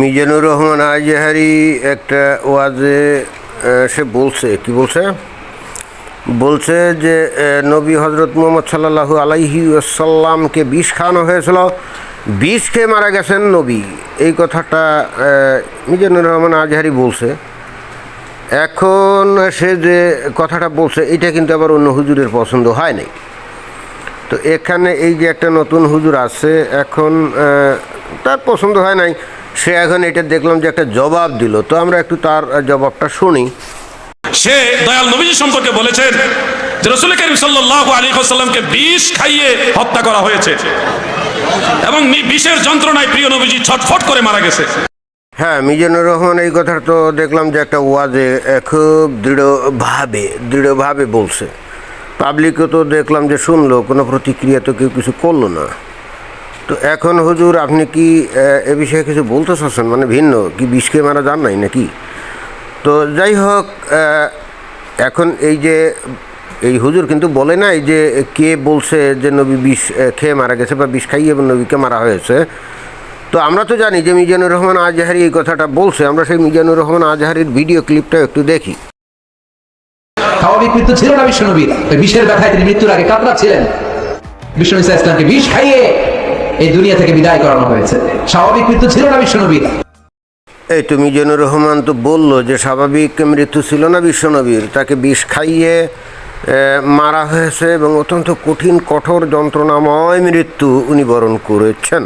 মিজানুর রহমান আজহারি একটা ওয়াজে সে বলছে, কি বলছে? বলছে যে নবী হজরত মোহাম্মদ সাল্লাহু আলাইহি আসাল্লামকে বিষ খাওয়ানো হয়েছিল। বিষ খেয়ে মারা গেছেন নবী। এই কথাটা মিজানুর রহমান আজহারি বলছে। এখন সে যে কথাটা বলছে, এটা কিন্তু আবার অন্য হুজুরের পছন্দ হয় নাই। তো এখানে এই যে একটা নতুন হুজুর আছে, এখন তার পছন্দ হয় নাই। সে এখন এটা দেখলাম যে একটা জবাব দিল। তো আমরা একটু তার জবাবটা শুনি। সে দয়াল নবীজি সম্পর্কে বলেছেন যে রসুল করিম সাল্লাল্লাহু আলাইহি ওয়াসাল্লামকে বিষ খাইয়ে হত্যা করা হয়েছে। এবং বিষের যন্ত্রণায় প্রিয় নবীজি ছটফট করে মারা গেছে। হ্যাঁ মিজানুর রহমান এই কথা তো দেখলাম যে একটা ওয়াজে খুব দৃঢ়ভাবে দৃঢ়ভাবে বলছে। পাবলিকও তো দেখলাম যে শুনলো কোনো প্রতিক্রিয়া তো কেউ কিছু করল না। তো এখন হুজুর আপনি কি, এ বিষয়ে কিছু বলতে চাচ্ছেন? মানে ভিন্ন, কি বিষকে মারা যান নাই নাকি? তো যাই হোক এখন এই যে, এই হুজুর কিন্তু বলে নাই যে কে বলছে যে নবী বিষ খেয়ে মারা গেছে বা বিষ খাইয়ে নবীকে মারা হয়েছে। তো আমরা তো জানি যে মিজানুর রহমান আজহারি এই কথাটা বলছে। আমরা সেই মিজানুর রহমান আজহারির ভিডিও ক্লিপটা একটু দেখি। স্বাভাবিক মৃত্যু ছিল না বিশ্বনবীর ওই বিষের ব্যথায় তিনি মৃত্যুর আগে কাতরাচ্ছিলেন। বিষ্ণু ইসা ইসলামকে বিষ খাইয়ে এই দুনিয়া থেকে বিদায় করানো হয়েছে। স্বাভাবিক মৃত্যু ছিল না বিশ্বনবীর। এই তো মিজানুর রহমান তো বলল যে স্বাভাবিক মৃত্যু ছিল না বিশ্বনবীর, তাকে বিষ খাইয়ে মারা হয়েছে এবং অত্যন্ত কঠিন, কঠোর, যন্ত্রণাময় মৃত্যু উনি বরণ করেছেন।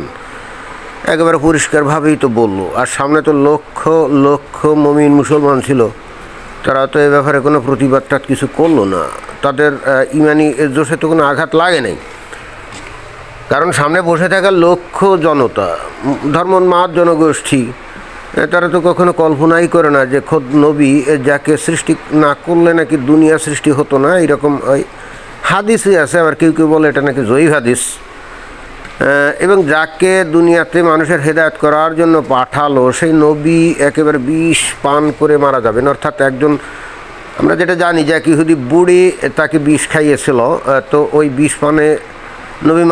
একেবারে পরিষ্কারভাবেই তো বলল। আর সামনে তো লক্ষ লক্ষ মমিন মুসলমান ছিল। তারা তো এ ব্যাপারে কোনো প্রতিবাদ টাত কিছু করল না। তাদের ইমানি জোশে তো কোনো আঘাত লাগে নাই। কারণ সামনে বসে থাকা লক্ষ জনতা উম, ধর্মোন্মাদ জনগোষ্ঠী তারা তো কখনো কল্পনাই করে না যে খোদ নবী যাকে সৃষ্টি না করলে নাকি দুনিয়া সৃষ্টি হতো না এরকম হাদিসই আছে আবার কেউ কেউ বলে এটা নাকি জয়ী হাদিস। এবং যাকে দুনিয়াতে মানুষের হেদায়ত করার জন্য পাঠালো সেই নবী একেবারে বিষ পান করে মারা যাবেন। অর্থাৎ একজন আমরা যেটা জানি যে এক ইহুদি বুড়ি তাকে বিষ খাইয়েছিল তো ওই বিষ পানে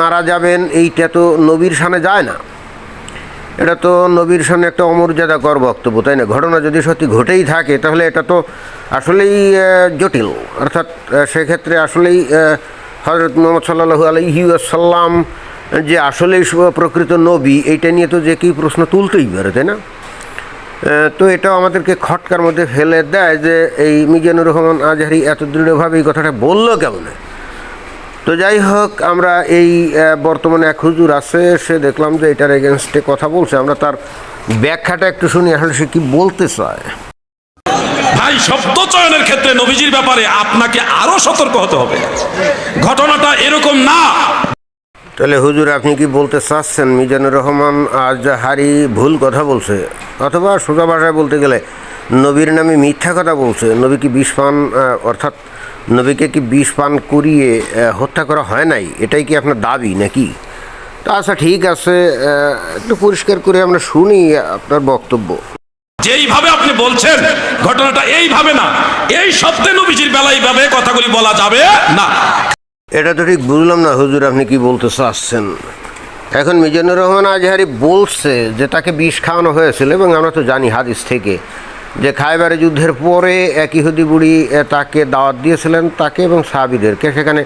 মারা যাবেন, এইটা তো নবীর সামনে যায় না। এটা তো নবীর সামনে একটা অমর্যাদাকর বক্তব্য, তাই না? ঘটনা যদি সত্যি ঘটেই থাকে, তাহলে এটা তো আসলেই জটিল। অর্থাৎ সেক্ষেত্রে আসলেই হজরত মোহাম্মদ সাল্লাহু আলহি আসাল্লাম যে আসলেই প্রকৃত নবী, এইটা নিয়ে তো যে কি প্রশ্ন তুলতেই পারে, তাই না? তো এটাও আমাদেরকে খটকার মধ্যে ফেলে দেয় যে, এই মিজানুর রহমান আজহারি এত দৃঢ়ভাবে এই কথাটা বলল কেমন? তো যাই হোক আমরা এই বর্তমানে এক হুজুর আছে সে দেখলাম যে এটার এগেনস্টে কথা বলছে। আমরা তার ব্যাখ্যাটা একটু শুনি আসলে সে কি বলতে চায়? ভাই শব্দ চয়নের ক্ষেত্রে নবীজির ব্যাপারে আপনাকে আরও সতর্ক হতে হবে। ঘটনাটা এরকম না। তাহলে হুজুর আপনি কি বলতে চাচ্ছেন মিজানুর রহমান আজ হারি ভুল কথা বলছে অথবা সোজা ভাষায় বলতে গেলে নবীর নামে মিথ্যা কথা বলছে নবী কি বিষ পান অর্থাৎ নবীকে কি বিষ পান করিয়ে হত্যা করা হয় নাই? এটাই কি আপনার দাবি নাকি? তা আচ্ছা ঠিক আছে একটু পরিষ্কার করে আমরা শুনি আপনার বক্তব্য। যেইভাবে আপনি বলছেন ঘটনাটা এইভাবে না। এই শব্দে নবীজির বেলা এইভাবে কথাগুলি বলা যাবে না। এটা তো ঠিক বুঝলাম না হুজুর আপনি কি বলতে চাচ্ছেন? এখন মিজানুর রহমান আজহারি বলছে যে তাকে বিষ খাওয়ানো হয়েছিল এবং আমরা তো জানি হাদিস থেকে। যে খাইবারে যুদ্ধের পরে এক ইহুদি বুড়ি তাকে দাওয়াত দিয়েছিলেন তাকে এবং সাহাবিদেরকে। সেখানে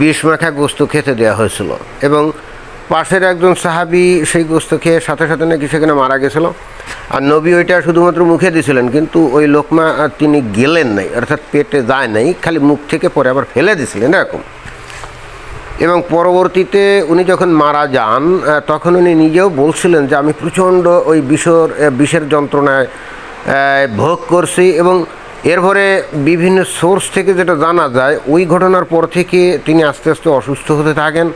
বিষ মাখা গোস্ত খেতে দেওয়া হয়েছিল। এবং পাশের একজন সাহাবি সেই গোস্ত খেয়ে সাথে সাথে নাকি সেখানে মারা গেছিল। আর নবী ওইটা শুধুমাত্র মুখে দিয়েছিলেন, কিন্তু ওই লোকমা তিনি গেলেন নাই, অর্থাৎ পেটে যায় নাই, খালি মুখ থেকে পরে আবার ফেলে দিয়েছিলেন এরকম। এবং পরবর্তীতে উনি যখন মারা যান তখন উনি নিজেও বলছিলেন যে আমি প্রচণ্ড ওই বিষর বিষের যন্ত্রণায় ভোগ করছি এবং এরপরে বিভিন্ন সোর্স থেকে যেটা জানা যায়, ওই ঘটনার পর থেকে তিনি আস্তে আস্তে অসুস্থ হতে থাকেন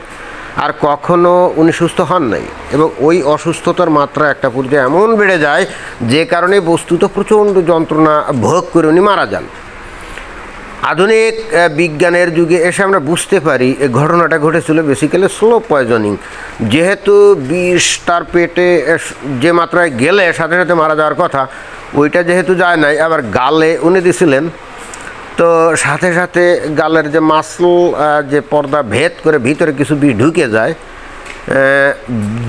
আর কখনো উনি সুস্থ হন নাই এবং ওই অসুস্থতার মাত্রা একটা পর্যায়ে এমন বেড়ে যায়, যে কারণে বস্তুত প্রচণ্ড যন্ত্রণা ভোগ করে উনি মারা যান। আধুনিক বিজ্ঞানের যুগে এসে আমরা বুঝতে পারি এই ঘটনাটা ঘটেছিল বেসিক্যালি স্লো পয়জনিং যেহেতু বিষ তার পেটে যে মাত্রায় গেলে সাথে সাথে মারা যাওয়ার কথা, ওইটা যেহেতু যায় নাই, আবার গালে উনি দিছিলেন। তো সাথে সাথে গালের যে মাসল যে পর্দা ভেদ করে ভিতরে কিছু বিষ ঢুকে যায়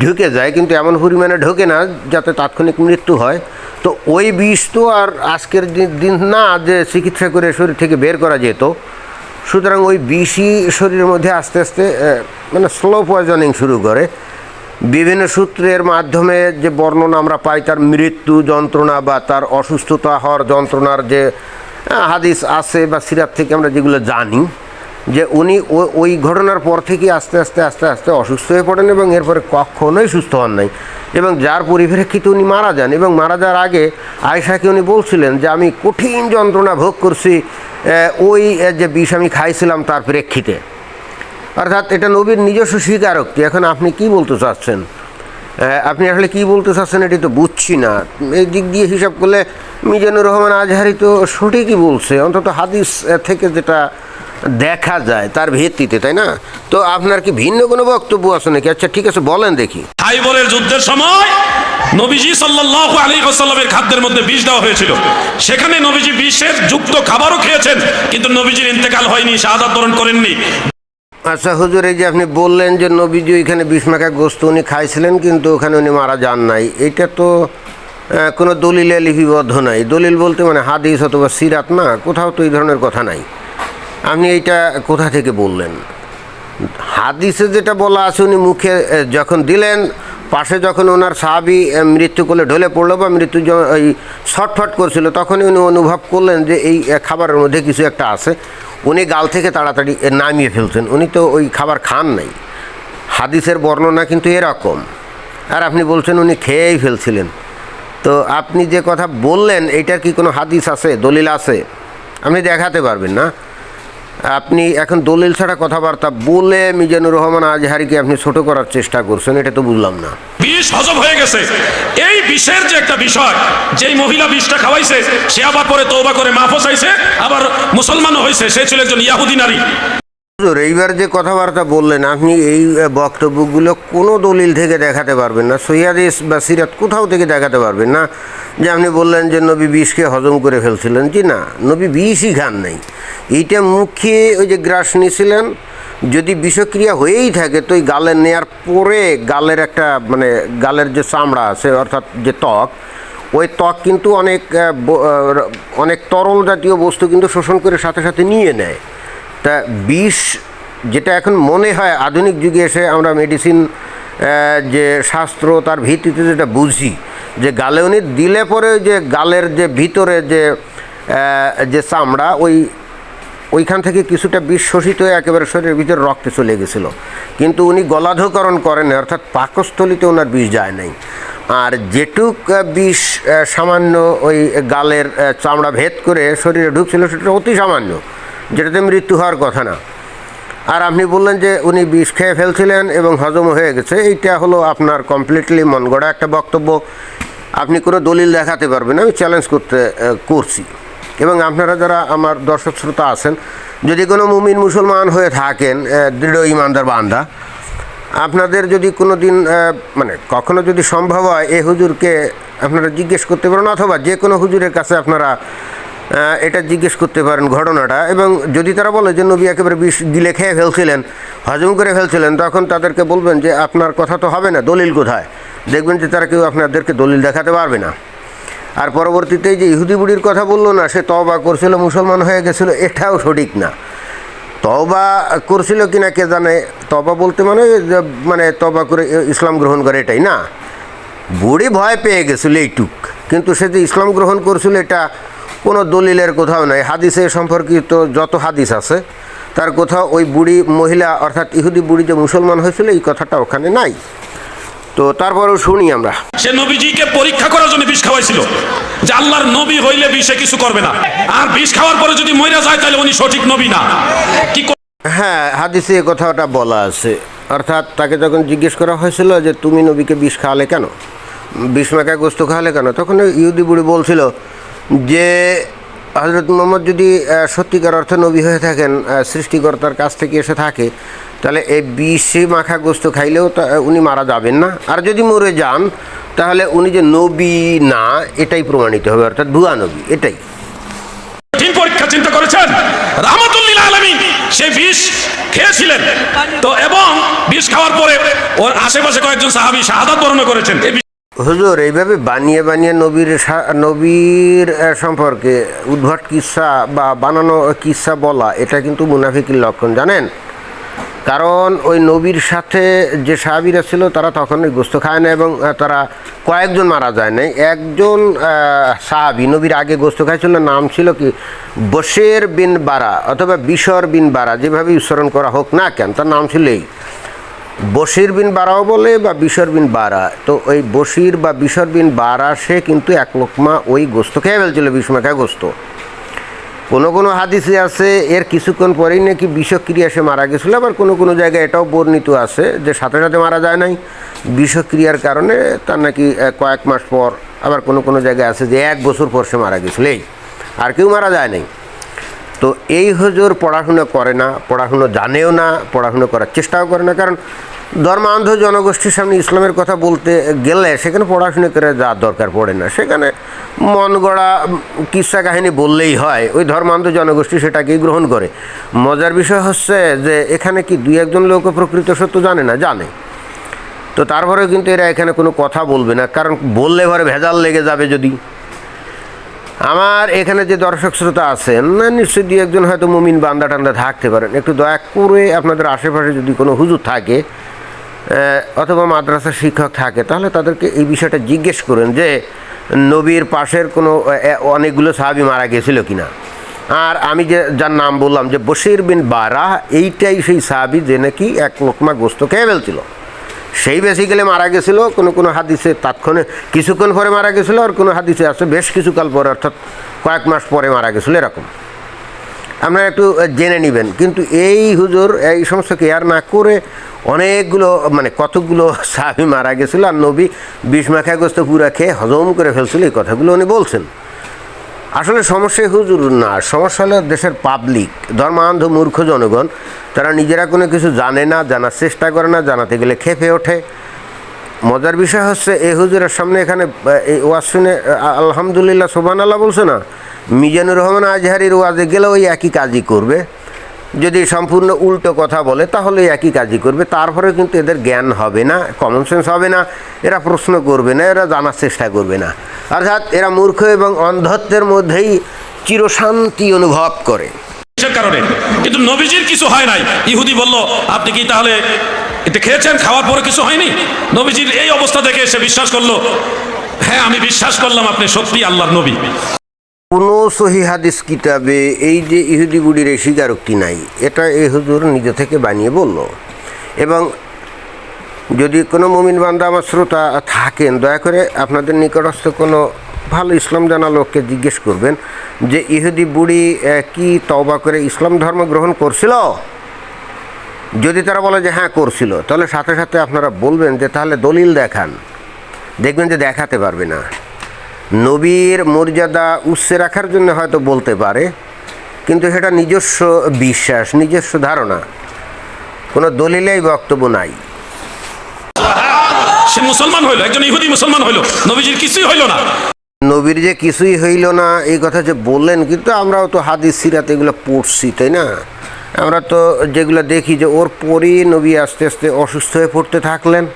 ঢুকে যায়, কিন্তু এমন পরিমাণে ঢোকে না যাতে তাৎক্ষণিক মৃত্যু হয়। তো ওই বিষ তো আর আজকের দিন- না, যে চিকিৎসা করে শরীর থেকে বের করা যেত। সুতরাং ওই বিষই শরীরের মধ্যে আস্তে আস্তে মানে স্লো পয়জনিং শুরু করে। বিভিন্ন সূত্রের মাধ্যমে যে বর্ণনা আমরা পাই, তার মৃত্যু যন্ত্রণা বা তার অসুস্থতা হওয়ার যন্ত্রণার যে হাদিস আছে বা সিরাত থেকে আমরা যেগুলো জানি যে উনি ওই ঘটনার পর থেকে আস্তে আস্তে আস্তে আস্তে অসুস্থ হয়ে পড়েন এবং এরপরে কখনোই সুস্থ হন নাই। এবং যার পরিপ্রেক্ষিতে উনি মারা যান এবং মারা যাওয়ার আগে আয়সাকে উনি বলছিলেন যে, আমি কঠিন যন্ত্রণা ভোগ করছি ওই যে বিষ আমি খাইছিলাম তার প্রেক্ষিতে। অর্থাৎ এটা নবীর নিজস্ব স্বীকারোক্তি। এখন আপনি কি বলতে চাচ্ছেন? আপনি আসলে কি বলতে চাচ্ছেন এটি তো বুঝছি না। এই দিক দিয়ে হিসাব করলে মিজানুর রহমান আজহারি তো সঠিকই বলছে। অন্তত হাদিস থেকে যেটা দেখা যায় তার ভিত্তিতে তাই না? তো আপনার কি ভিন্ন কোনো বক্তব্য আছে নাকি? আচ্ছা ঠিক আছে বলেন দেখি। খাইবরের যুদ্ধের সময় নবীজি সাল্লাল্লাহু আলাইহি ওয়াসাল্লামের খাদ্যের মধ্যে বিষ দেওয়া হয়েছিল। সেখানে নবীজি বিষের যুক্ত খাবারও খেয়েছেন কিন্তু নবীজির ইন্তেকাল হয়নি শাহাদাত বরণ করেননি। আচ্ছা হুজুর এই যে আপনি বললেন যে নবীজি ওইখানে বিষ্মাকা গোস্ত উনি খাইছিলেন কিন্তু ওখানে উনি মারা যান নাই। এটা তো কোনো দলিলে লিপিবদ্ধ নাই। দলিল বলতে মানে হাদিস অথবা সিরাত না কোথাও তো এই ধরনের কথা নাই। আপনি এইটা কোথা থেকে বললেন? হাদিসে যেটা বলা আছে উনি মুখে যখন দিলেন পাশে যখন ওনার সাহাবি আহ, মৃত্যু করলে ঢলে পড়ল বা মৃত্যু ওই ছটফট করছিল তখনই উনি অনুভব করলেন যে এই খাবারের মধ্যে কিছু একটা আছে। উনি গাল থেকে তাড়াতাড়ি নামিয়ে ফেলছেন। উনি তো ওই খাবার খান নাই। হাদিসের বর্ণনা কিন্তু এরকম। আর আপনি বলছেন উনি খেয়েই ফেলছিলেন। তো আপনি যে কথা বললেন এটার কি কোনো হাদিস আছে দলিল আছে? আপনি দেখাতে পারবেন না? আপনি এখন দলিল ছাড়া কথাবার্তা বলে মিজানুর রহমান আজহারিকে আপনি ছোট করার চেষ্টা করছেন, এটা তো বুঝলাম না। বিষ হজম হয়ে গেছে। এই বিষের যে একটা বিষয়, যেই মহিলা বিষটা খাওয়াইছে, সে আবার পরে তৌবা করে মাফ চাইছে, আবার মুসলমানও হয়েছে সে ছিল একজন ইয়াহুদি নারী। এইবার যে কথাবার্তা বললেন, আপনি এই বক্তব্যগুলো কোনো দলিল থেকে দেখাতে পারবেন না। সৈয়াদিস বা সিরাত কোথাও থেকে দেখাতে পারবেন না। যে আপনি বললেন যে নবী বিষকে হজম করে ফেলছিলেন, জি না, নবী বিষই খান নাই। এইটা মুখে ওই যে গ্রাস নিয়েছিলেন, যদি বিষক্রিয়া হয়েই থাকে, তো ওই গালে নেয়ার পরে গালের একটা মানে গালের যে চামড়া আছে, অর্থাৎ যে ত্বক, ওই ত্বক কিন্তু অনেক অনেক তরল জাতীয় বস্তু কিন্তু শোষণ করে সাথে সাথে নিয়ে নেয়। তা বিষ যেটা এখন মনে হয় আধুনিক যুগে এসে আমরা মেডিসিন যে শাস্ত্র তার ভিত্তিতে যেটা বুঝি, যে গালে উনি দিলে পরে যে গালের যে ভিতরে যে যে চামড়া, ওই, ওইখান থেকে কিছুটা বিষ শোষিত হয়ে একেবারে শরীরের ভিতরে রক্তে চলে গেছিল। কিন্তু উনি গলাধকরণ করেন অর্থাৎ পাকস্থলিতে ওনার বিষ যায় নাই। আর যেটুক বিষ সামান্য ওই গালের চামড়া ভেদ করে শরীরে ঢুকছিল, সেটা অতি সামান্য। যেটাতে মৃত্যু হওয়ার কথা না। আর আপনি বললেন যে উনি বিষ খেয়ে ফেলছিলেন এবং হজম হয়ে গেছে, এইটা হলো আপনার কমপ্লিটলি মন গড়া একটা বক্তব্য। আপনি কোনো দলিল দেখাতে পারবেন আমি চ্যালেঞ্জ করতে করছি। এবং আপনারা যারা আমার দর্শক শ্রোতা আছেন, যদি কোনো মুমিন মুসলমান হয়ে থাকেন দৃঢ় ইমানদার বান্দা, আপনাদের যদি কোনো দিন মানে কখনো যদি সম্ভব হয়, এ হুজুরকে আপনারা জিজ্ঞেস করতে পারেন, অথবা যে কোনো হুজুরের কাছে আপনারা এটা জিজ্ঞেস করতে পারেন ঘটনাটা। এবং যদি তারা বলে যে নবী একেবারে বিষ গিলে খেয়ে ফেলছিলেন, হজম করে ফেলছিলেন, তখন তাদেরকে বলবেন যে আপনার কথা তো হবে না, দলিল কোথায়? দেখবেন যে তারা কেউ আপনাদেরকে দলিল দেখাতে পারবে না। আর পরবর্তীতে যে ইহুদি বুড়ির কথা বলল না, সে তবা করছিল, মুসলমান হয়ে গেছিল, এটাও সঠিক না। তবা করছিল কিনা কে জানে? তবা বলতে মানে মানে তবা করে ইসলাম গ্রহণ করে এটাই না। বুড়ি ভয় পেয়ে গেছিল এইটুক, কিন্তু সে যে ইসলাম গ্রহণ করছিল এটা কোনো দলিলের কোথাও নাই। হাদিসে সম্পর্কিত যত হাদিস আছে তার কোথাও ওই বুড়ি মহিলা অর্থাৎ ইহুদি বুড়ি যে মুসলমান হয়েছিল এই কথাটা ওখানে নাই। তো তারপরেও শুনি আমরা। সে নবীজিকে পরীক্ষা করার জন্য বিষ খাওয়াইছিল যে আল্লাহর নবী হইলে বিষে কিছু করবে না। আর বিষ খাওয়ার পরে যদি মইরা যায় তাহলে উনি সঠিক নবী না। কি হ্যাঁ হাদিসে কথাটা বলা আছে। অর্থাৎ তাকে যখন জিজ্ঞেস করা হয়েছিল যে তুমি নবীকে বিষ খাওয়ালে কেন? বিষ মাখা গোস্ত খাওয়ালে কেন? তখন ইহুদি বুড়ি বলছিল যে হজরত মোহাম্মদ যদি সত্যিকার অর্থে নবী হয়ে থাকেন সৃষ্টিকর্তার কাছ থেকে এসে থাকে, তাহলে এই বিষে মাখা গোস্ত খাইলেও উনি মারা যাবেন না। আর যদি মরে যান, তাহলে উনি যে নবী না, এটাই প্রমাণিত হবে, অর্থাৎ ভুয়া নবী, এটাই। পরীক্ষা চিন্তা করেছেন? রাহমাতুল্লিল আলামিন, সে বিষ খেয়েছিলেন। তো এবং বিষ খাওয়ার পরে ওর আশেপাশে কয়েকজন সাহাবী শাহাদাত বর্ণ করেছেন। হুজুর, এইভাবে বানিয়ে বানিয়ে নবীর নবীর সম্পর্কে উদ্ভট কিসা বা বানানো কিসা বলা, এটা কিন্তু মুনাফিকের লক্ষণ, জানেন? কারণ ওই নবীর সাথে যে সাহাবিরা ছিল, তারা তখন ওই গোস্ত খায় না এবং তারা কয়েকজন মারা যায় নাই। একজন সাহাবি, নবীর আগে গোস্ত খাইছিল নাম ছিল কি? বশের বিন বারা অথবা বিশর বিন বারা, যেভাবে উচ্চারণ করা হোক না কেন, তার নাম ছিল এই বশির বিন বারাও বলে বা বিশর বিন বারা। তো ওই বশির বা বিশর বিন বারা, সে কিন্তু এক লোকমা ওই গোস্ত খেয়ে ফেলছিল বিষ্মাখা গোস্ত। কোনো কোনো হাদিসে আছে, এর কিছুক্ষণ পরেই নাকি বিষক্রিয়া সে মারা গেছিল, আবার কোনো কোনো জায়গায় এটাও বর্ণিত আছে যে সাথে সাথে মারা যায় নাই। বিষক্রিয়ার কারণে তার নাকি কয়েক মাস পর আবার কোনো কোনো জায়গায় আছে যে এক বছর পর সে মারা গেছিল। এই, আর কেউ মারা যায় নাই। তো এই হুজুর পড়াশুনো করে না, পড়াশুনো জানেও না, পড়াশুনো করার চেষ্টাও করে না। কারণ ধর্মান্ধ জনগোষ্ঠীর সামনে ইসলামের কথা বলতে গেলে সেখানে পড়াশুনো করে যাওয়ার দরকার পড়ে না। সেখানে মন গড়া কিস্সা কাহিনী বললেই হয়, ওই ধর্মান্ধ জনগোষ্ঠী সেটাকেই গ্রহণ করে। মজার বিষয় হচ্ছে যে এখানে কি দুই একজন লোক প্রকৃত সত্য জানে না? জানে। তো তারপরেও কিন্তু এরা এখানে কোনো কথা বলবে না। কারণ বললে ঘরে ভেজাল লেগে যাবে যদি। আমার এখানে যে দর্শক শ্রোতা আছেন নিশ্চয়ই দুই একজন হয়তো মুমিন বান্দা টান্দা থাকতে পারেন। একটু দয়া করে আপনাদের আশেপাশে যদি কোনো হুজুর থাকে অথবা মাদ্রাসার শিক্ষক থাকে, তাহলে তাদেরকে এই বিষয়টা জিজ্ঞেস করেন যে, নবীর পাশের কোনো অনেকগুলো সাহাবি মারা গেছিল কিনা? আর আমি যে, যার নাম বললাম যে বশির বিন বারা এইটাই সেই সাহাবি যে নাকি এক লোকমা গোস্ত খেয়ে ফেলছিল। সেই বেসিক্যালি মারা গেছিল, কোনো কোনো হাদিসে তাৎক্ষণিক কিছুক্ষণ পরে মারা গেছিল আর কোনো হাদিসে আছে বেশ কিছুকাল পরে, অর্থাৎ কয়েক মাস পরে মারা গেছিল এরকম। আপনারা একটু জেনে নেবেন। কিন্তু এই হুজুর, এই সমস্ত কেয়ার না করে অনেকগুলো মানে কতগুলো সাহাবি মারা গেছিল আর নবী বিষ মাখাগ্রস্ত পুরা খেয়ে হজম করে ফেলছিল, এই কথাগুলো উনি বলছেন। আসলে সমস্যা হুজুর না। সমস্যা হলো দেশের পাবলিক ধর্মান্ধ মূর্খ জনগণ, তারা নিজেরা কোনো কিছু জানে না, জানার চেষ্টা করে না, জানাতে গেলে খেপে ওঠে। মজার বিষয় হচ্ছে, এই হুজুরের সামনে এখানে এই ওয়াজ শুনে আলহামদুলিল্লাহ সোবান আল্লাহ বলছে না, মিজানুর রহমান আজহারির ওয়াজে গেলে ওই একই কাজই করবে। যদি সম্পূর্ণ উল্টো কথা বলে, তাহলে একই কাজই করবে। তারপরে কিন্তু এদের জ্ঞান হবে না কমন সেন্স হবে না, এরা প্রশ্ন করবে না, এরা জানার চেষ্টা করবে না। অর্থাৎ এরা মূর্খ এবং অন্ধত্বের মধ্যেই চিরশান্তি অনুভব করে। কারণে। কিন্তু নবীজির কিছু হয় নাই। ইহুদি বলল, আপনি কি তাহলে এটা খেয়েছেন? খাওয়ার পরে কিছু হয়নি? নবীজির এই অবস্থা দেখে সে বিশ্বাস করল হ্যাঁ আমি বিশ্বাস করলাম আপনি সত্যি আল্লাহর নবী। কোনো সহি হাদিস কিতাবে এই যে ইহুদি বুড়ির এই স্বীকারোক্তি নাই, এটা এই হুজুর নিজে থেকে বানিয়ে বলল। এবং যদি কোনো মুমিন বান্দা আমার শ্রোতা থাকেন, দয়া করে আপনাদের নিকটস্থ কোনো ভালো ইসলাম জানা লোককে জিজ্ঞেস করবেন যে, ইহুদি বুড়ি কি তওবা করে ইসলাম ধর্ম গ্রহণ করছিল? যদি তারা বলে যে হ্যাঁ করছিল, তাহলে সাথে সাথে আপনারা বলবেন যে, তাহলে দলিল দেখান। দেখবেন যে দেখাতে পারবে না। নবীর মর্যাদা উৎসে রাখার জন্য হয়তো বলতে পারে কিন্তু সেটা নিজস্ব বিশ্বাস নিজস্ব ধারণা। কোনো দলিলেই বক্তব্য নাই। সে মুসলমান হইল একজন ইহুদি মুসলমান হইল নবীজির কিছুই হইল না। নবীর যে কিছুই হইল না এই কথা যে বললেন কিন্তু আমরাও তো হাদিস সিরাত এগুলো পড়ছি তাই না? আমরা তো যেগুলো দেখি যে ওর পরই নবী আস্তে আস্তে অসুস্থ হয়ে পড়তে থাকলেন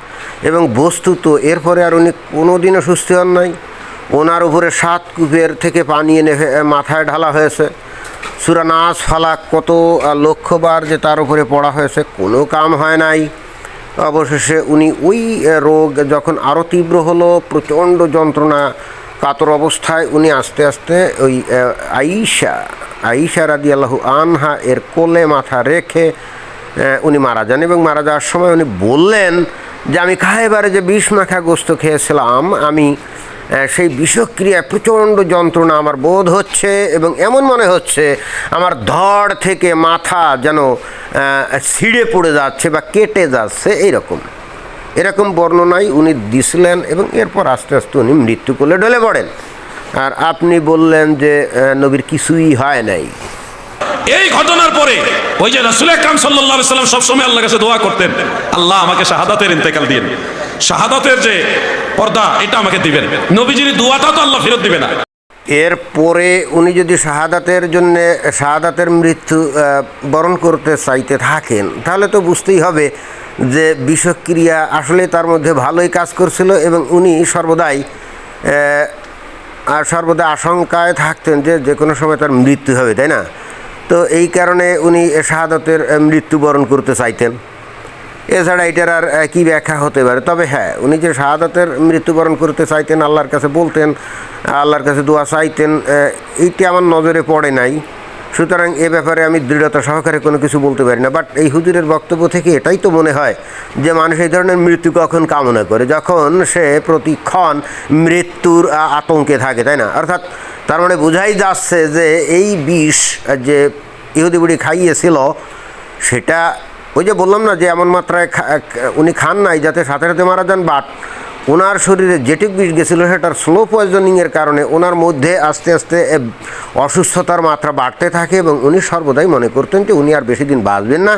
এবং বস্তুত এরপরে আর উনি কোনো দিনও সুস্থ হন নাই। ওনার উপরে সাত কূপের থেকে পানি এনে মাথায় ঢালা হয়েছে। সুরানাস ফালাক কত লক্ষ্যবার যে তার উপরে পড়া হয়েছে, কোনো কাম হয় নাই। অবশেষে উনি ওই রোগ যখন আরও তীব্র হলো, প্রচণ্ড যন্ত্রণা, কাতর অবস্থায় উনি আস্তে আস্তে ওই আইসা আইসা রাদি আল্লাহু আনহা এর কোলে মাথা রেখে উনি মারা যান এবং মারা যাওয়ার সময় উনি বললেন যে, আমি খাইবারে যে বিষ মাখা গোস্ত খেয়েছিলাম, আমি সেই বিষক্রিয়ায় প্রচণ্ড যন্ত্রণা আমার বোধ হচ্ছে এবং এমন মনে হচ্ছে আমার ধড় থেকে মাথা যেন ছিঁড়ে পড়ে যাচ্ছে বা কেটে যাচ্ছে, এইরকম। এরকম বর্ণনাই উনি দিছিলেন এবং এরপর আস্তে আস্তে উনি মৃত্যু করলে ঢলে পড়েন। আর আপনি বললেন যে নবীর কিছুই হয় নাই। এই ঘটনার পরে ওই যে রাসুল আকরাম সাল্লাহ সাল্লাম সবসময় আল্লাহর কাছে দোয়া করতেন, আল্লাহ আমাকে শাহাদাতের ইন্তেকাল দিন শাহাদাতের যে পর্দা, এটা আমাকে দিবেন। নবীজির দোয়াটা তো আল্লাহ ফেরত দিবে না। এরপরে উনি যদি শাহাদাতের জন্য, শাহাদাতের মৃত্যু বরণ করতে চাইতে থাকেন, তাহলে তো বুঝতেই হবে যে বিষক্রিয়া আসলে তার মধ্যে ভালোই কাজ করছিল এবং উনি সর্বদাই সর্বদা আশঙ্কায় থাকতেন যে যে কোনো সময় তার মৃত্যু হবে, তাই না? তো এই কারণে উনি শাহাদাতের মৃত্যুবরণ করতে চাইতেন। এছাড়া এটার আর কি ব্যাখ্যা হতে পারে? তবে হ্যাঁ উনি যে শাহাদাতের মৃত্যুবরণ করতে চাইতেন, আল্লাহর কাছে বলতেন, আল্লাহর কাছে দোয়া চাইতেন এইটি আমার নজরে পড়ে নাই। সুতরাং এ ব্যাপারে আমি দৃঢ়তা সহকারে কোনো কিছু বলতে পারি না। বাট এই হুজুরের বক্তব্য থেকে এটাই তো মনে হয় যে মানুষ এই ধরনের মৃত্যু কখন কামনা করে? যখন সে প্রতিক্ষণ মৃত্যুর আতঙ্কে থাকে, তাই না? অর্থাৎ তার মানে বোঝাই যাচ্ছে যে এই বিষ যে ইহুদি বুড়ি খাইয়েছিল, সেটা ওই যে বললাম না যে এমন মাত্রায় উনি খান নাই যাতে সাথে সাথে মারা যান বাট ওনার শরীরে যেটুক বিষ গেছিল সেটার স্লো পয়জনিংয়ের কারণে ওনার মধ্যে আস্তে আস্তে অসুস্থতার মাত্রা বাড়তে থাকে এবং উনি সর্বদাই মনে করতেন যে উনি আর বেশি দিন বাঁচবেন না।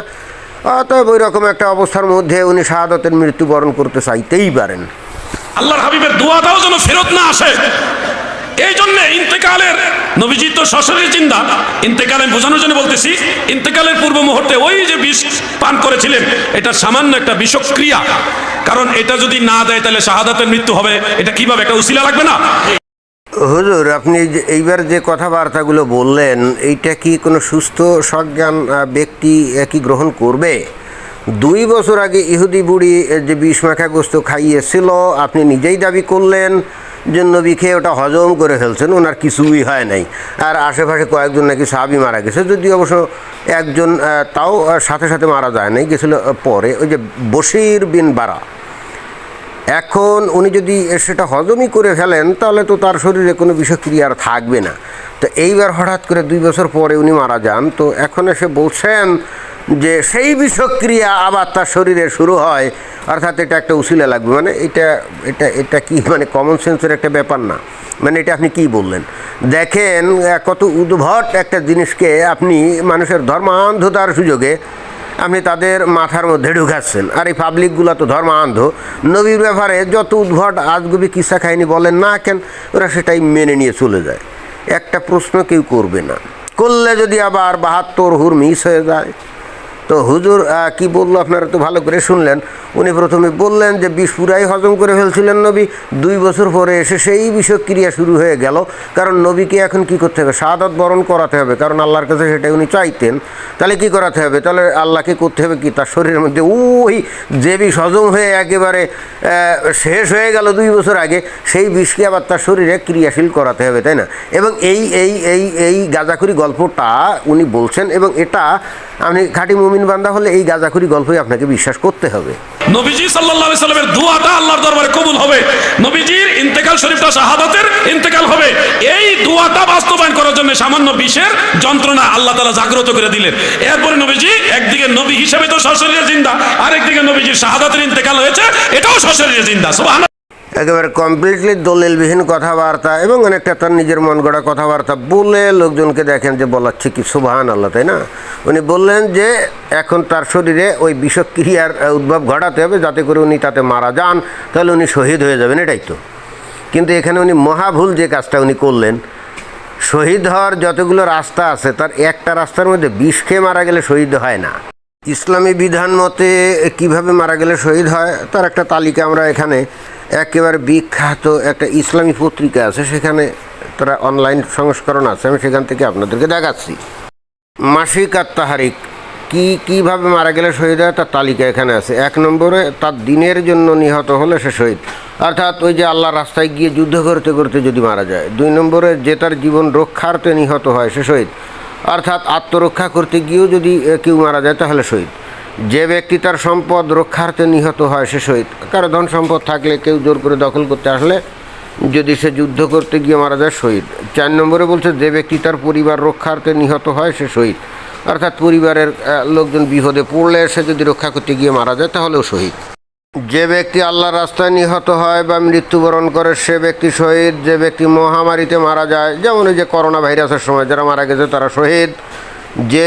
অতএব ওই রকম একটা অবস্থার মধ্যে উনি শাহাদতের মৃত্যুবরণ করতে চাইতেই পারেন। আল্লাহর হাবিবের দোয়াটাও যেন ফেরত না আসে। এই জন্য ইন্তেকালের নবীজি তো সশরীর চিন্তা ইন্তেকালে বোঝানোর জন্য বলতেছি, ইন্তেকালের পূর্ব মুহূর্তে ওই যে বিষ পান করেছিলেন, এটা সামান্য একটা বিষক্রিয়া। কারণ এটা যদি না দেয় তাহলে শাহাদাতের মৃত্যু হবে, এটা কীভাবে? একটা উসিলা লাগবে না? হুজুর, আপনি এইবার যে কথাবার্তাগুলো বললেন, এইটা কি কোনো সুস্থ, সজ্ঞান ব্যক্তি কি গ্রহণ করবে? দুই বছর আগে ইহুদি বুড়ি যে বিষ মাখা গোস্ত খাইয়েছিল, আপনি নিজেই দাবি করলেন যে নবী খেয়ে ওটা হজম করে ফেলছেন, ওনার কিছুই হয় নাই। আর আশেপাশে কয়েকজন নাকি সাহাবি মারা গেছে যদি অবশ্য একজন তাও সাথে সাথে মারা যায় নাই, গেছিল পরে, ওই যে বশির বিন বারা। এখন উনি যদি সেটা হজমই করে ফেলেন, তাহলে তো তার শরীরে কোনো বিষক্রিয়া আর থাকবে না। তো এইবার হঠাৎ করে দুই বছর পরে উনি মারা যান, তো এখন এসে বলছেন যে সেই বিষক্রিয়া আবার তার শরীরে শুরু হয়, অর্থাৎ এটা একটা উসিলা লাগবে। মানে এটা এটা এটা কি মানে কমন সেন্সের একটা ব্যাপার না। মানে এটা আপনি কি বললেন? দেখেন কত উদ্ভট একটা জিনিসকে আপনি মানুষের ধর্মান্ধতার সুযোগে আপনি তাদের মাথার মধ্যে ঢুকাচ্ছেন। আর এই পাবলিকগুলো তো ধর্মান্ধ। নবীর ব্যাপারে যত উদ্ভট আজগুবি কিসা খাইনি বলেন না কেন, ওরা সেটাই মেনে নিয়ে চলে যায়। একটা প্রশ্ন কেউ করবে না। করলে যদি আবার বাহাত্তর হুর মিস হয়ে যায় তো হুজুর কি বলল আপনারা তো ভালো করে শুনলেন। উনি প্রথমে বললেন যে বিষ পুরাই হজম করে ফেলছিলেন নবী। দুই বছর পরে এসে সেই বিষক্রিয়া শুরু হয়ে গেল। কারণ নবীকে এখন কি করতে হবে? শাহাদত বরণ করাতে হবে। কারণ আল্লাহর কাছে সেটা উনি চাইতেন। তাহলে কি করাতে হবে? তাহলে আল্লাহকে করতে হবে কি? তার শরীরের মধ্যে ওই যে বিষ হজম হয়ে একেবারে শেষ হয়ে গেল দুই বছর আগে, সেই বিষকে আবার তার শরীরে ক্রিয়াশীল করাতে হবে, তাই না? এবং এই এই এই এই গাজাখুরি গল্পটা উনি বলছেন এবং এটা আপনি খাঁটি মুমিন বান্দা হলে এই গাজাখুরি গল্পই আপনাকে বিশ্বাস করতে হবে। নবীজি সাল্লাল্লাহু আলাইহি সাল্লামের দোয়াটা আল্লাহর দরবারে কবুল হবে। নবীজির ইন্তেকাল শরীফটা শাহাদাতের ইন্তেকাল হবে। এই দোয়াটা বাস্তবায়ন করার জন্য সামান্য বিশের যন্ত্রণা আল্লাহ তাআলা জাগ্রত করে দিলেন। এরপরে নবীজি একদিকে নবী হিসেবে তো সশরীরে জিন্দা, আরেকদিকে নবীজির শাহাদাতের ইন্তেকাল হয়েছে, এটাও সশরীরে জিন্দা। সুবহান একেবারে কমপ্লিটলি দলিলবিহীন কথাবার্তা এবং অনেকটা তার নিজের মন গড়া কথাবার্তা বলে লোকজনকে দেখেন যে বলাচ্ছে কি সুবাহান আল্লাহ তাই না? উনি বললেন যে এখন তার শরীরে ওই বিষক্রিয়ার উদ্ভব ঘটাতে হবে যাতে করে উনি তাতে মারা যান, তাহলে উনি শহীদ হয়ে যাবেন, এটাই তো। কিন্তু এখানে উনি মহাভুল যে কাজটা উনি করলেন। শহীদ হওয়ার যতগুলো রাস্তা আছে, তার একটা রাস্তার মধ্যে বিষ খেয়ে মারা গেলে শহীদ হয় না। ইসলামী বিধান মতে কীভাবে মারা গেলে শহীদ হয়, তার একটা তালিকা আমরা এখানে একেবারে বিখ্যাত একটা ইসলামী পত্রিকা আছে, সেখানে তারা অনলাইন সংস্করণ আছে, আমি সেখান থেকে আপনাদেরকে দেখাচ্ছি। মাসিক আর তাহারিক, কি, কীভাবে মারা গেলে শহীদ হয় তার তালিকা এখানে আছে। এক নম্বরে, তার দিনের জন্য নিহত হলে সে শহীদ। অর্থাৎ ওই যে আল্লাহ রাস্তায় গিয়ে যুদ্ধ করতে করতে যদি মারা যায়। দুই নম্বরে, যে তার জীবন রক্ষার্থে নিহত হয়, সে শহীদ। অর্থাৎ আত্মরক্ষা করতে গিয়েও যদি কেউ মারা যায়, তাহলে শহীদ। যে ব্যক্তি তার সম্পদ রক্ষার্থে নিহত হয় সে শহীদ। কারও ধন সম্পদ থাকলে কেউ জোর করে দখল করতে আসলে যদি সে যুদ্ধ করতে গিয়ে মারা যায় শহীদ। চার নম্বরে বলছে, যে ব্যক্তি তার পরিবার রক্ষার্থে নিহত হয় সে শহীদ। অর্থাৎ পরিবারের লোকজন বিপদে পড়লে সে যদি রক্ষা করতে গিয়ে মারা যায় তাহলেও শহীদ। যে ব্যক্তি আল্লাহর রাস্তায় নিহত হয় বা মৃত্যুবরণ করে সে ব্যক্তি শহীদ। যে ব্যক্তি মহামারীতে মারা যায়, যেমন ওই যে করোনা ভাইরাসের সময় যারা মারা গেছে তারা শহীদ। যে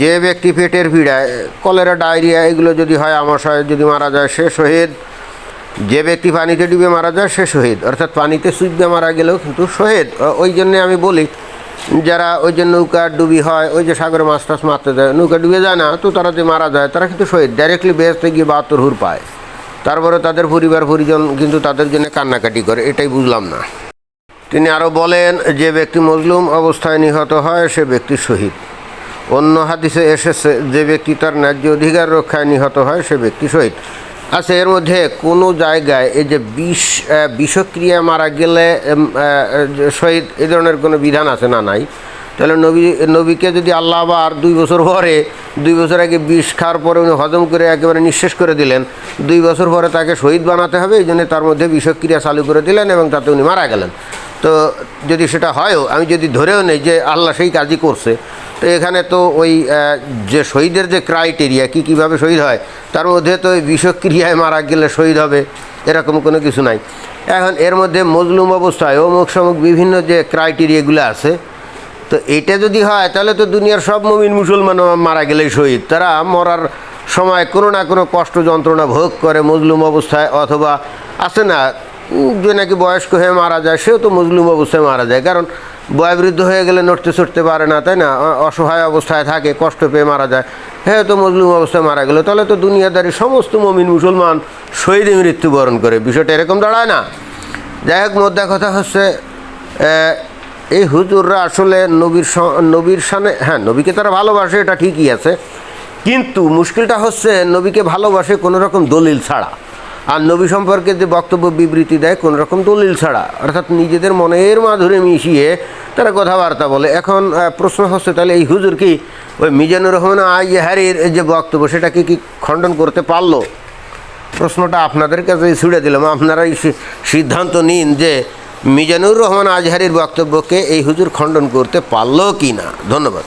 যে ব্যক্তি পেটের পীড়ায় কলেরা, ডায়রিয়া, এগুলো যদি হয় আমাশয় যদি মারা যায়, সে শহীদ। যে ব্যক্তি পানিতে ডুবে মারা যায়, সে শহীদ। অর্থাৎ পানিতে সুইবে মারা গেলেও কিন্তু শহীদ। ওই জন্যে আমি বলি, যারা ওই যে নৌকা ডুবি হয়, ওই যে সাগরে মাছ টাছ মারতে যায়, নৌকা ডুবে যায় না, তো তারা যে মারা যায়, তারা কিন্তু শহীদ। ডাইরেক্টলি বেহেস্তে গিয়ে বাহাত্তর হুর পায়। তারপরে তাদের পরিবার, পরিজন কিন্তু তাদের জন্য কান্নাকাটি করে, এটাই বুঝলাম না। তিনি আরও বলেন, যে ব্যক্তি মজলুম অবস্থায় নিহত হয়, সে ব্যক্তি শহীদ। অন্য হাদিসে এসেছে, যে ব্যক্তি তার ন্যায্য অধিকার রক্ষায় নিহত হয়, সে ব্যক্তি শহীদ। আচ্ছা এর মধ্যে কোনো জায়গায় এই যে বিষ বিষক্রিয়া মারা গেলে শহীদ, এ ধরনের কোনো বিধান আছে না নাই? তাহলে নবী, নবীকে যদি আল্লাহ আবার দুই বছর পরে, দুই বছর আগে বিষ খাওয়ার পরে উনি হজম করে একেবারে নিঃশেষ করে দিলেন, দুই বছর পরে তাকে শহীদ বানাতে হবে, এই জন্য তার মধ্যে বিষক্রিয়া চালু করে দিলেন এবং তাতে উনি মারা গেলেন। তো যদি সেটা হয়ও, আমি যদি ধরেও নেই যে আল্লাহ সেই কাজই করছে তো এখানে তো ওই যে শহীদের যে ক্রাইটেরিয়া কি কীভাবে শহীদ হয়, তার মধ্যে তো ওই বিষক্রিয়ায় মারা গেলে শহীদ হবে, এরকম কোনো কিছু নাই। এখন এর মধ্যে মজলুম অবস্থায় অমুক সমুক বিভিন্ন যে ক্রাইটেরিয়াগুলো আছে, তো এটা যদি হয়, তাহলে তো দুনিয়ার সব মমিন মুসলমান মারা গেলেই শহীদ। তারা মরার সময় কোনো না কোনো কষ্ট যন্ত্রণা ভোগ করে মজলুম অবস্থায়, অথবা আছে না যে নাকি বয়স্ক হয়ে মারা যায়, সেও তো মজলুম অবস্থায় মারা যায়। কারণ বয়োবৃদ্ধ হয়ে গেলে নড়তে চড়তে পারে না, তাই না? অসহায় অবস্থায় থাকে, কষ্ট পেয়ে মারা যায়। হ্যাঁ তো মজলুম অবস্থায় মারা গেল। তাহলে তো দুনিয়াদারি সমস্ত মমিন মুসলমান শহীদে মৃত্যুবরণ করে। বিষয়টা এরকম দাঁড়ায় না। যাই হোক, মোদ্দা কথা হচ্ছে এই হুজুররা আসলে নবীর নবীর সানে হ্যাঁ নবীকে তারা ভালোবাসে, এটা ঠিকই আছে। কিন্তু মুশকিলটা হচ্ছে, নবীকে ভালোবাসে কোনো রকম দলিল ছাড়া। আর নবী সম্পর্কে যে বক্তব্য, বিবৃতি দেয় কোনো রকম দলিল ছাড়া। অর্থাৎ নিজেদের মনের মাধুরে মিশিয়ে তারা কথাবার্তা বলে। এখন প্রশ্ন হচ্ছে তাহলে এই হুজুর কি ওই মিজানুর রহমান আইহারির যে বক্তব্য, সেটাকে কি খণ্ডন করতে পারল? প্রশ্নটা আপনাদের কাছে ছুড়ে দিলাম। সি- সিদ্ধান্ত নিন যে মিজানুর রহমান আজহারির বক্তব্যকে এই হুজুর খণ্ডন করতে পারল কি না ধন্যবাদ।